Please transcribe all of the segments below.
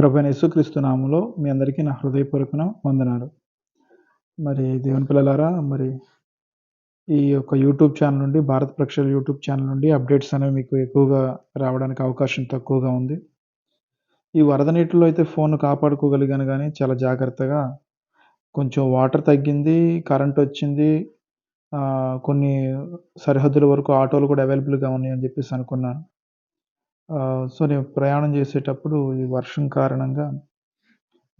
ప్రభైన యేసుక్రీస్తు నామంలో మీ అందరికీ నా హృదయపూర్వకన వందనాలు. మరి దేవుని పిల్లలారా మరి ఈ యొక్క యూట్యూబ్ ఛానల్ నుండి భారత ప్రక్షల యూట్యూబ్ ఛానల్ నుండి అప్డేట్స్ అనేవి మీకు ఎక్కువగా రావడానికి అవకాశం తక్కువగా ఉంది. ఈ వరద నీటిలో అయితే ఫోన్ కాపాడుకోగలిగాను కానీ చాలా జాగ్రత్తగా కొంచెం వాటర్ తగ్గింది కరెంట్ వచ్చింది కొన్ని సరిహద్దుల వరకు ఆటోలు కూడా అవైలబుల్గా ఉన్నాయని చెప్పేసి అనుకున్నాను. సో నేను ప్రయాణం చేసేటప్పుడు ఈ వర్షం కారణంగా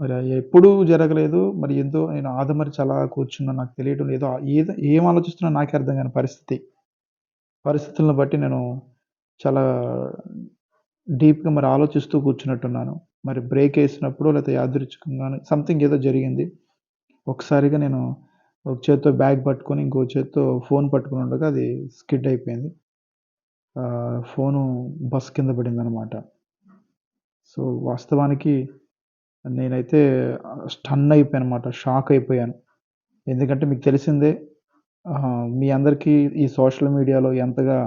మరి ఎప్పుడూ జరగలేదు. మరి ఎంతో నేను ఆదమరిచి అలా కూర్చున్నా నాకు తెలియటం లేదు. ఏదో ఏం ఆలోచిస్తున్నా నాకే అర్థం కాని పరిస్థితి. పరిస్థితులను బట్టి నేను చాలా డీప్గా మరి ఆలోచిస్తూ కూర్చున్నట్టున్నాను. మరి బ్రేక్ వేసినప్పుడు లేకపోతే యాదృచ్ఛికంగా సంథింగ్ ఏదో జరిగింది. ఒకసారిగా నేను ఒక చేత్తో బ్యాగ్ పట్టుకొని ఇంకో చేత్తో ఫోన్ పట్టుకుని ఉండగా అది స్కిడ్ అయిపోయింది. ఫోను బస్ కింద పడిందనమాట సో వాస్తవానికి నేనైతే స్టన్ అయిపోయాను అనమాట షాక్ అయిపోయాను. ఎందుకంటే మీకు తెలిసిందే మీ అందరికీ ఈ సోషల్ మీడియాలో ఎంతగా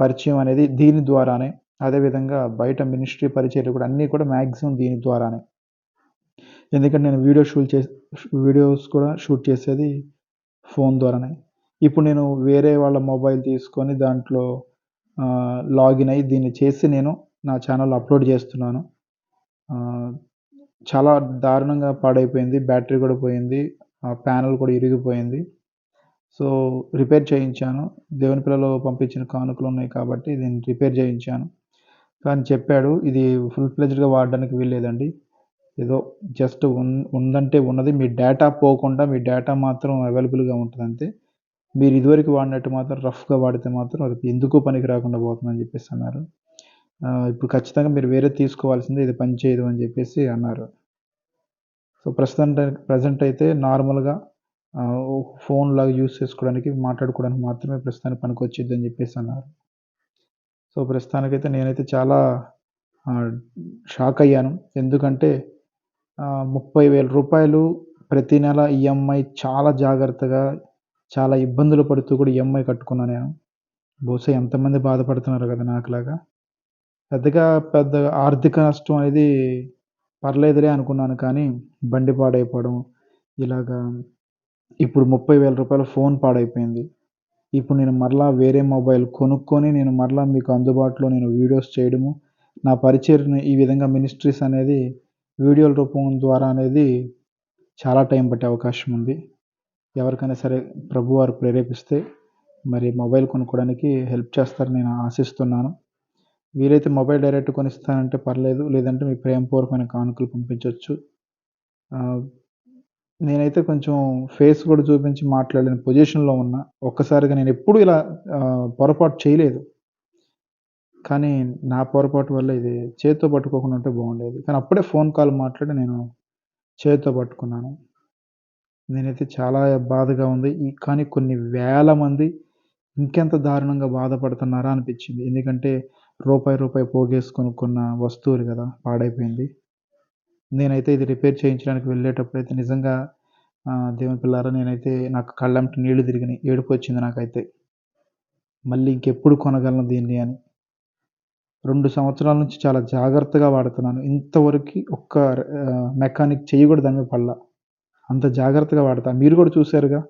పరిచయం అనేది దీని ద్వారానే అదేవిధంగా బయట మినిస్ట్రీ పరిచయాలు కూడా అన్నీ కూడా మ్యాక్సిమం దీని ద్వారానే. ఎందుకంటే నేను వీడియో షూట్ చే వీడియోస్ కూడా షూట్ చేసేది ఫోన్ ద్వారానే. ఇప్పుడు నేను వేరే వాళ్ళ మొబైల్ తీసుకొని దాంట్లో లాగిన్ అయ్యి దీన్ని చేసి నేను నా ఛానల్ అప్లోడ్ చేస్తున్నాను. చాలా దారుణంగా పాడైపోయింది బ్యాటరీ కూడా పోయింది ప్యానల్ కూడా ఇరిగిపోయింది. సో రిపేర్ చేయించాను. దేవుని పిల్లలు పంపించిన కానుకలు ఉన్నాయి కాబట్టి దీన్ని రిపేర్ చేయించాను. కానీ చెప్పాడు ఇది ఫుల్ ఫ్లెజ్డ్గా వాడడానికి వీల్లేదండి. ఏదో జస్ట్ ఉన్ ఉందంటే ఉన్నది మీ డేటా పోకుండా మీ డేటా మాత్రం అవైలబుల్గా ఉంటుంది అంతే మీరు ఇదివరకు వాడినట్టు మాత్రం రఫ్గా వాడితే మాత్రం అది ఎందుకు పనికి రాకుండా పోతుందని చెప్పేసి అన్నారు. ఇప్పుడు ఖచ్చితంగా మీరు వేరే తీసుకోవాల్సిందే ఇది పని చేయదు అని చెప్పేసి అన్నారు. సో ప్రస్తుతం ప్రజెంట్ అయితే నార్మల్గా ఫోన్ లాగా యూస్ చేసుకోవడానికి మాట్లాడుకోవడానికి మాత్రమే ప్రస్తుతానికి పనికి వచ్చింది అని చెప్పేసి అన్నారు. సో ప్రస్తుతానికైతే నేనైతే చాలా షాక్ అయ్యాను. ఎందుకంటే ముప్పై వేల రూపాయలు ప్రతి నెల ఈఎంఐ చాలా జాగ్రత్తగా చాలా ఇబ్బందులు పడుతూ కూడా ఈఎంఐ కట్టుకున్నాను నేను. బహుశా ఎంతమంది బాధపడుతున్నారు కదా నాకులాగా. పెద్దగా పెద్ద ఆర్థిక నష్టం అనేది పర్లేదులే అనుకున్నాను కానీ బండి పాడైపోవడం ఇలాగా ఇప్పుడు ముప్పై వేల రూపాయల ఫోన్ పాడైపోయింది. ఇప్పుడు నేను మరలా వేరే మొబైల్ కొనుక్కొని నేను మరలా మీకు అందుబాటులో నేను వీడియోస్ చేయడము నా పరిచయం ఈ విధంగా మినిస్ట్రీస్ అనేది వీడియోల రూపం ద్వారా అనేది చాలా టైం పట్టే అవకాశం ఉంది. ఎవరికైనా సరే ప్రభువారు ప్రేరేపిస్తే మరి మొబైల్ కొనుక్కోవడానికి హెల్ప్ చేస్తారని నేను ఆశిస్తున్నాను. వీలైతే మొబైల్ డైరెక్ట్ కొనిస్తానంటే పర్లేదు లేదంటే మీ ప్రేమపూర్వకమైన కానుకలు పంపించవచ్చు నేనైతే కొంచెం ఫేస్ కూడా చూపించి మాట్లాడిన పొజిషన్లో ఉన్నా. ఒక్కసారిగా నేను ఎప్పుడు ఇలా పొరపాటు చేయలేదు. కానీ నా పొరపాటు వల్ల ఇది చేతితో పట్టుకోకుండా ఉంటే బాగుండేది. కానీ అప్పుడే ఫోన్ కాల్ మాట్లాడి నేను చేతితో పట్టుకున్నాను. నేనైతే చాలా బాధగా ఉంది. కానీ కొన్ని వేల మంది ఇంకెంత దారుణంగా బాధపడుతున్నారా అనిపించింది. ఎందుకంటే రూపాయి రూపాయి పోగేసుకొని కొన్న వస్తువులు కదా పాడైపోయింది. నేనైతే ఇది రిపేర్ చేయించడానికి వెళ్ళేటప్పుడు అయితే నిజంగా దేవుని పిల్లారా నేనైతే నాకు కళ్ళంట నీళ్ళు తిరిగినాయి. ఏడుపు వచ్చింది నాకైతే. మళ్ళీ ఇంకెప్పుడు కొనగలను దీన్ని అని. రెండు సంవత్సరాల నుంచి చాలా జాగ్రత్తగా వాడుతున్నాను. ఇంతవరకు ఒక్క మెకానిక్ చెయ్యి కూడా దాని మీద పడలా. అంత జాగ్రత్తగా వాడతా. మీరు కూడా చూశారుగా?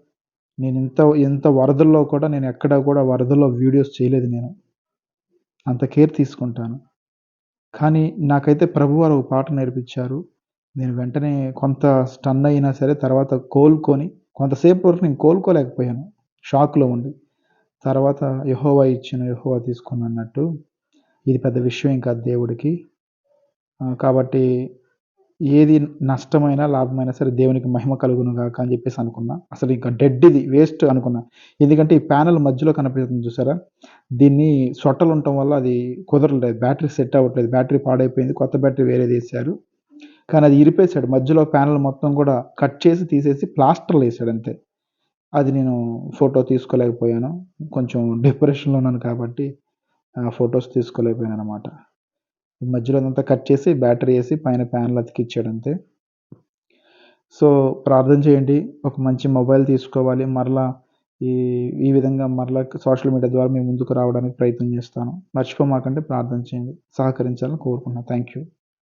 నేను ఇంత ఎంత వరదల్లో కూడా నేను ఎక్కడ కూడా వరదల్లో వీడియోస్ చేయలేదు నేను. అంత కేర్ తీసుకుంటాను. కానీ నాకైతే ప్రభువారు ఒక పాట నేర్పించారు. నేను వెంటనే కొంత స్టన్ అయినా సరే తర్వాత కోలుకొని కొంతసేపు వరకు నేను కోలుకోలేకపోయాను. షాక్లో ఉండి. తర్వాత యహోవా ఇచ్చిన యహోవా తీసుకున్నట్టు ఇది పెద్ద విషయం ఇంకా దేవుడికి. కాబట్టి ఏది నష్టమైనా లాభమైనా సరే దేవునికి మహిమ కలుగును కాక అని చెప్పేసి అనుకున్నా. అసలు ఇంకా డెడ్ ఇది వేస్ట్ అనుకున్నా. ఎందుకంటే ఈ ప్యానల్ మధ్యలో కనిపిస్తుంది చూసారా? దీన్ని సొట్టలు ఉండటం వల్ల అది కుదరలేదు. బ్యాటరీ సెట్ అవ్వట్లేదు. బ్యాటరీ పాడైపోయింది. కొత్త బ్యాటరీ వేరే తీశారు. కానీ అది ఇరిపేశాడు. మధ్యలో ప్యానల్ మొత్తం కూడా కట్ చేసి తీసేసి ప్లాస్టర్లు వేసాడు అంతే. అది నేను ఫోటో తీసుకోలేకపోయాను. కొంచెం డిప్రెషన్లో ఉన్నాను కాబట్టి ఫొటోస్ తీసుకోలేకపోయాను అనమాట మధ్యలో అదంతా కట్ చేసి బ్యాటరీ వేసి పైన ప్యాన్లు అతికిచ్చాడు అంతే. సో ప్రార్థన చేయండి. ఒక మంచి మొబైల్ తీసుకోవాలి. మరలా ఈ ఈ విధంగా మరలా సోషల్ మీడియా ద్వారా మేము ముందుకు రావడానికి ప్రయత్నం చేస్తాను. మర్చిపోమాకంటే ప్రార్థన చేయండి. సహకరించాలని కోరుకుంటున్నాను థ్యాంక్ యూ